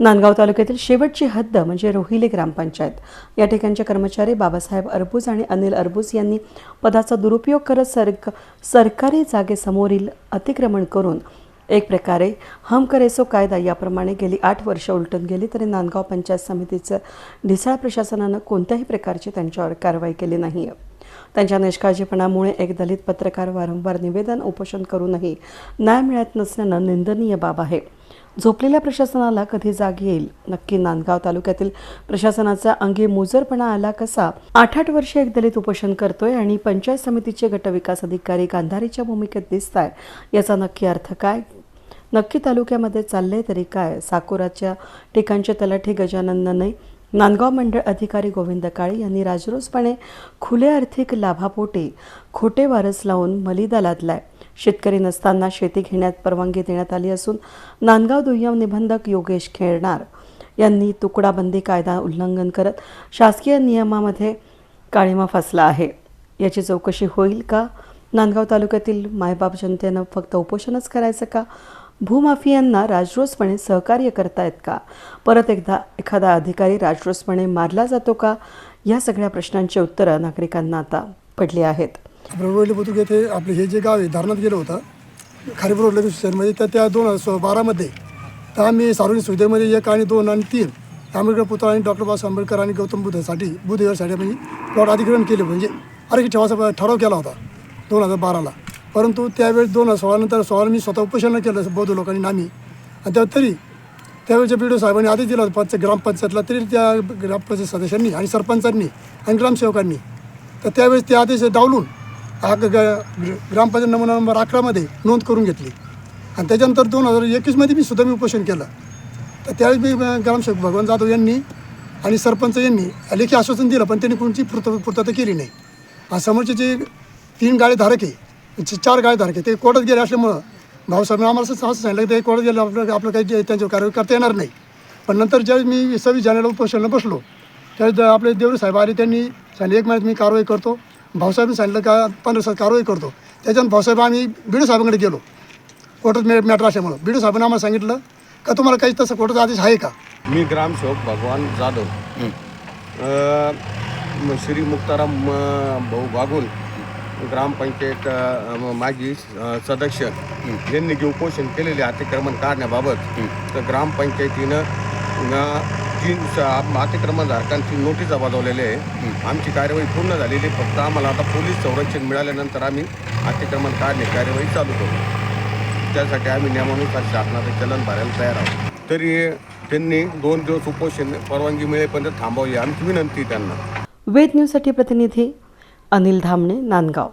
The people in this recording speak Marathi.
नांदगाव तालुक्यातील शेवटची हद्द म्हणजे रोहिले ग्रामपंचायत. या ठिकाणचे कर्मचारी बाबासाहेब अरबूज आणि अनिल अरबूज यांनी पदाचा दुरुपयोग करत सरक सरकारी जागेसमोरील अतिक्रमण करून एक प्रकारे हम करेसो कायदा याप्रमाणे गेली आठ वर्ष उलटून गेली तरी नांदगाव पंचायत समितीचं ढिसाळ प्रशासनानं कोणत्याही प्रकारची त्यांच्यावर कारवाई केली नाही आहे त्यांच्या निष्काळजीपणामुळे एक दलित पत्रकार वारंवार निवेदन उपोषण करूनही न्याय मिळत नसल्यानं निंदनीय बाब आहे. झोपलेल्या प्रशासनाला कधी जाग येईल? नक्की नांदगाव तालुक्यातील प्रशासनाचा अंगी मुजरपणा आला कसा? आठ आठ वर्षे एक दलित उपोषण करतोय आणि पंचायत समितीचे गटविकास अधिकारी गांधारीच्या भूमिकेत दिसत आहे याचा नक्की अर्थ काय? नक्की तालुक्यामध्ये चालले तरी काय? साकोराच्या ठिकाणचे तलाठी गजानंदने नांदगाव मंडळ अधिकारी गोविंद काळे यांनी राजरोसपणे खुले आर्थिक लाभापोटी खोटे वारस लावून मलिदा लादलाय. शेतकरी नसताना शेती घेण्यात परवानगी देण्यात आली असून नांदगाव दुय्यम निबंधक योगेश खेळणार यांनी तुकडाबंदी कायदा उल्लंघन करत शासकीय नियमामध्ये काळीमा फसला आहे. याची चौकशी होईल का? नांदगाव तालुक्यातील मायबाप जनतेनं फक्त उपोषणच करायचं का? भूमाफियांना राजरोसपणे सहकार्य करतायत का? परत एकदा एखादा अधिकारी राजरोसपणे मारला जातो का? या सगळ्या प्रश्नांची उत्तरं नागरिकांना आता पडली आहेत. आपलं रोडले येथे आपले हे जे गाव आहे धरणात गेलं होतं. खारीपूर रोडले शहरमध्ये तर त्या दोन हजार बारामध्ये तर आम्ही सार्वजनिक सुविधेमध्ये एक आणि दोन आणि तीन आंबेडकर पुतळा आणि डॉक्टर बाबासाहेब आंबेडकर आणि गौतम बुद्धसाठी बुद्धसाठी म्हणजे प्लॉट अधिग्रहण केले. म्हणजे आरोग्य ठेवाचा ठराव केला होता दोन हजार बाराला. परंतु त्यावेळेस दोन हजार सोळानंतर सोळा मी स्वतः उपोषण केलं बौद्ध लोकांनी नामी. आणि त्या तरी त्यावेळेच्या बी साहेबांनी आधी दिला पंच ग्रामपंचायतला तरी त्या ग्रामपंचायत सदस्यांनी आणि सरपंचांनी आणि ग्रामसेवकांनी. तर त्यावेळेस ते आदेश डावलून हा ग- ग्रामपंचायत नमुना नंबर अकरामध्ये नोंद करून घेतली. आणि त्याच्यानंतर दोन हजार एकवीसमध्ये मी सुद्धा मी उपोषण केलं. तर त्यावेळेस मी ग्रामसेवक भगवान जाधव यांनी आणि सरपंच यांनी लेखी आश्वासन दिलं पण त्यांनी कोणती पूर्त पूर्तता केली नाही. आणि समोरचे जे तीन गाळे धारक आहे चार गाळे धारक ते कोर्टात गेले असल्यामुळं भाऊसाहेब आम्हाला असं सांगितलं की ते कोर्टात गेलं आपलं आपलं काही जे- त्यांच्यावर कारवाई करता येणार नाही. पण नंतर ज्यावेळेस मी सव्वीस जानेवारीला उपोषणाला बसलो त्यावेळेस आपले देवरे साहेब आले त्यांनी सांगितलं एक महिन्यात मी कारवाई करतो. भाऊसाहेबांनी सांगितलं का पंधरा दिवसात कारवाई करतो. त्याच्यानंतर भाऊसाहेब आम्ही बिडू साहेबांकडे गेलो. कोर्टात मे मॅटर असल्यामुळं. बिडू साहेबांनी आम्हाला सांगितलं का तुम्हाला काही तसं कोर्टाचा आदेश आहे का? मी ग्रामसेवक भगवान जाधव. श्री मुक्ताराम भाऊ बागुल ग्रामपंचायत माजी सदस्य यांनी जे उपोषण केलेले अतिक्रमण काढण्याबाबत तर ग्रामपंचायतीनं तीन अतिक्रमणधारकांची नोटीसा बजावलेल्या आहे आमची कार्यवाही पूर्ण झालेली आहे. फक्त आम्हाला आता पोलीस संरक्षण मिळाल्यानंतर आम्ही अतिक्रमण काढणे कार्यवाही चालू करू. त्यासाठी आम्ही नियमानुसार शासनाचं चलन भरायला तयार आहोत. तरी त्यांनी दोन दिवस उपोषण परवानगी मिळेपर्यंत थांबवावी आमची विनंती त्यांना. वेद न्यूजसाठी प्रतिनिधी अनिल धामणे नांदगाव.